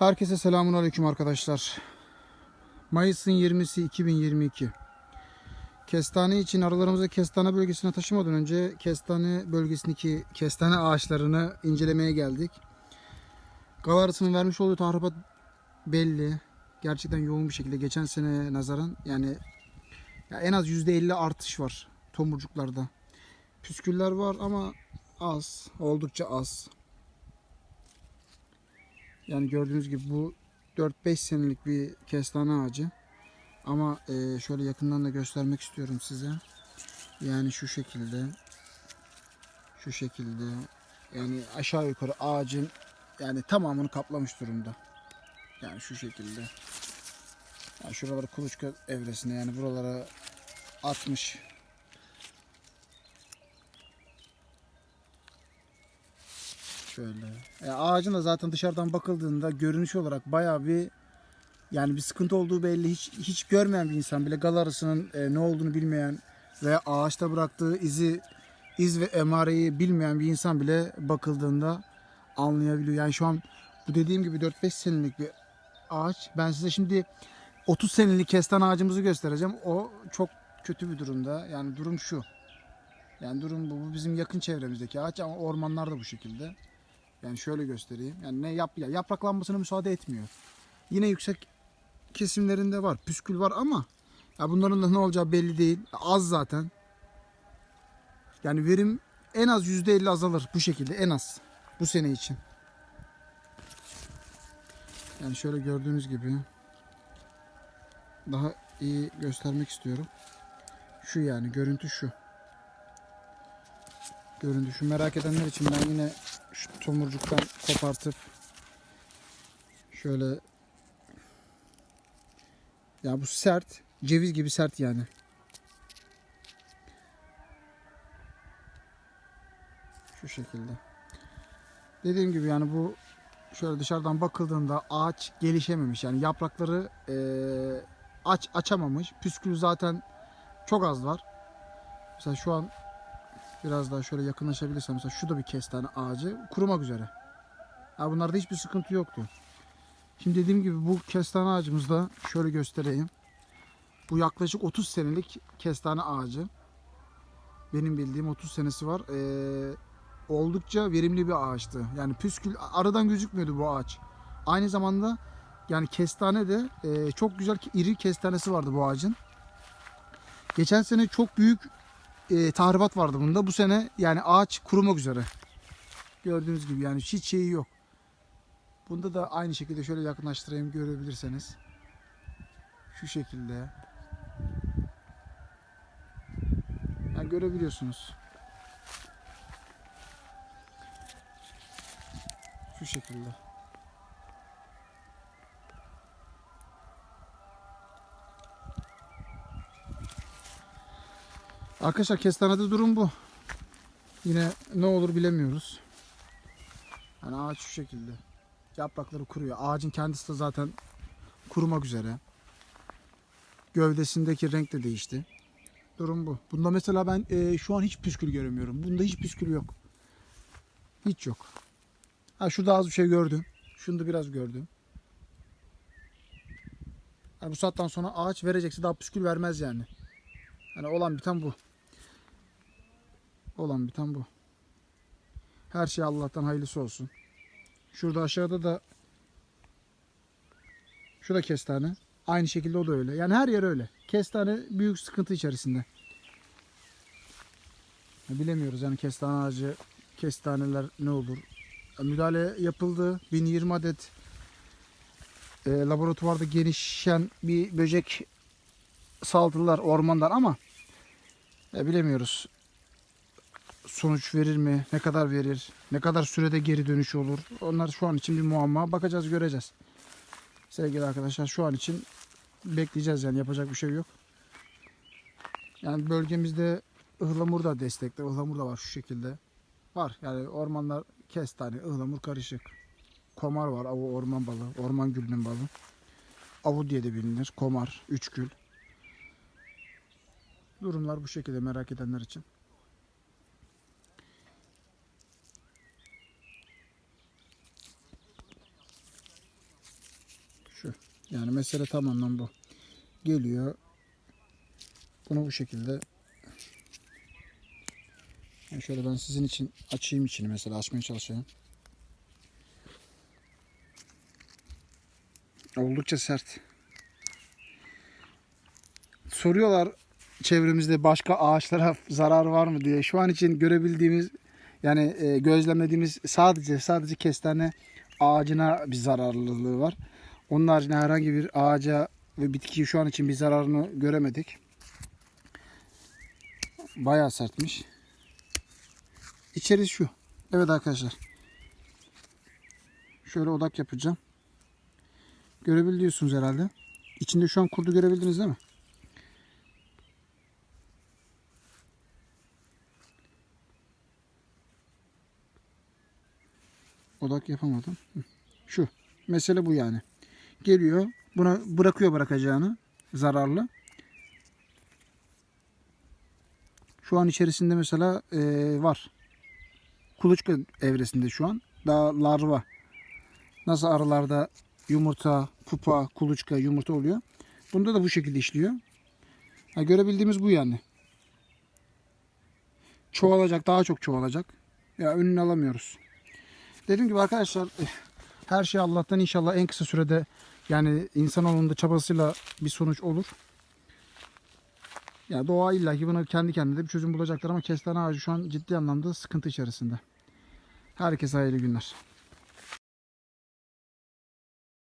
Herkese selamun aleyküm arkadaşlar. Mayıs'ın 20'si 2022. Kestane için aralarımıza kestane bölgesine taşımadan önce kestane bölgesindeki kestane ağaçlarını incelemeye geldik. Galarısının vermiş olduğu tahribat belli. Gerçekten yoğun bir şekilde geçen sene nazaran yani ya en az %50 artış var tomurcuklarda. Püsküller var ama az, oldukça az. Yani gördüğünüz gibi bu 4-5 senelik bir kestane ağacı. Ama e, şöyle yakından da göstermek istiyorum size. Yani şu şekilde. Şu şekilde. Yani aşağı yukarı ağacın yani tamamını kaplamış durumda. Yani şu şekilde. Yani şuraları kuluçka evresinde yani buralara atmış. Şöyle. E, ağacın da zaten dışarıdan bakıldığında görünüş olarak bayağı bir yani bir sıkıntı olduğu belli. Hiç hiç görmeyen bir insan bile galarısının e, ne olduğunu bilmeyen veya ağaçta bıraktığı izi iz ve emareyi bilmeyen bir insan bile bakıldığında anlayabiliyor. Yani şu an bu dediğim gibi 4-5 senelik bir ağaç. Ben size şimdi 30 senelik kestan ağacımızı göstereceğim. O çok kötü bir durumda. Yani durum şu. Yani durum bu. Bu bizim yakın çevremizdeki ağaç ama ormanlar da bu şekilde. Yani şöyle göstereyim. Yani ne yap ya yapraklanmasına müsaade etmiyor. Yine yüksek kesimlerinde var. Püskül var ama ya bunların da ne olacağı belli değil. Az zaten. Yani verim en az %50 azalır bu şekilde en az bu sene için. Yani şöyle gördüğünüz gibi daha iyi göstermek istiyorum. Şu yani görüntü şu. Görüntü şu merak edenler için ben yine şu tomurcuktan kopartıp şöyle ya bu sert ceviz gibi sert yani. Şu şekilde. Dediğim gibi yani bu şöyle dışarıdan bakıldığında ağaç gelişememiş. Yani yaprakları eee, aç açamamış. Püskül zaten çok az var. Mesela şu an biraz daha şöyle yakınlaşabilirsem mesela şu da bir kestane ağacı kurumak üzere. Ya bunlarda hiçbir sıkıntı yoktu. Şimdi dediğim gibi bu kestane ağacımızda şöyle göstereyim. Bu yaklaşık 30 senelik kestane ağacı. Benim bildiğim 30 senesi var. Ee, oldukça verimli bir ağaçtı. Yani püskül aradan gözükmüyordu bu ağaç. Aynı zamanda yani kestane de e, çok güzel iri kestanesi vardı bu ağacın. Geçen sene çok büyük e, tahribat vardı bunda. Bu sene yani ağaç kurumak üzere. Gördüğünüz gibi yani hiç şeyi yok. Bunda da aynı şekilde şöyle yakınlaştırayım görebilirseniz. Şu şekilde. Yani görebiliyorsunuz. Şu şekilde. Arkadaşlar kestanede durum bu. Yine ne olur bilemiyoruz. Yani ağaç şu şekilde. Yaprakları kuruyor. Ağacın kendisi de zaten kurumak üzere. Gövdesindeki renk de değişti. Durum bu. Bunda mesela ben e, şu an hiç püskül göremiyorum. Bunda hiç püskül yok. Hiç yok. Ha şurada az bir şey gördüm. Şunu da biraz gördüm. Yani bu saatten sonra ağaç verecekse daha püskül vermez yani. Hani olan biten bu. Olan biten bu. Her şey Allah'tan hayırlısı olsun. Şurada aşağıda da şu da kestane. Aynı şekilde o da öyle. Yani her yer öyle. Kestane büyük sıkıntı içerisinde. Bilemiyoruz yani kestane ağacı, kestaneler ne olur. Müdahale yapıldı. 1020 adet e, laboratuvarda gelişen bir böcek saldılar ormandan ama ya bilemiyoruz. Sonuç verir mi? Ne kadar verir? Ne kadar sürede geri dönüş olur? Onlar şu an için bir muamma. Bakacağız, göreceğiz. Sevgili arkadaşlar şu an için bekleyeceğiz yani yapacak bir şey yok. Yani bölgemizde ıhlamur da destekli. Ihlamur da var şu şekilde. Var yani ormanlar kestane, ıhlamur karışık. Komar var, avu orman balı, orman gülünün balı. Avu diye de bilinir. Komar, üçgül. Durumlar bu şekilde merak edenler için. Yani mesele tamamen bu. Geliyor. Bunu bu şekilde yani şöyle ben sizin için açayım içini mesela açmaya çalışıyorum. Oldukça sert. Soruyorlar çevremizde başka ağaçlara zarar var mı diye. Şu an için görebildiğimiz yani e, gözlemlediğimiz sadece sadece kestane ağacına bir zararlılığı var. Onun haricinde herhangi bir ağaca ve bitkiye şu an için bir zararını göremedik. Bayağı sertmiş. İçerisi şu. Evet arkadaşlar. Şöyle odak yapacağım. Görebiliyorsunuz herhalde. İçinde şu an kurdu görebildiniz değil mi? Odak yapamadım. Şu. Mesele bu yani. Geliyor. Buna bırakıyor bırakacağını. Zararlı. Şu an içerisinde mesela e, var. Kuluçka evresinde şu an. Daha larva. Nasıl arılarda yumurta, pupa, kuluçka, yumurta oluyor. Bunda da bu şekilde işliyor. Ha, görebildiğimiz bu yani. Çoğalacak, daha çok çoğalacak. Ya önünü alamıyoruz. Dediğim gibi arkadaşlar eh, her şey Allah'tan inşallah en kısa sürede yani insanoğlunun da çabasıyla bir sonuç olur. Ya doğa illa ki buna kendi kendine bir çözüm bulacaktır ama kestane ağacı şu an ciddi anlamda sıkıntı içerisinde. Herkese hayırlı günler.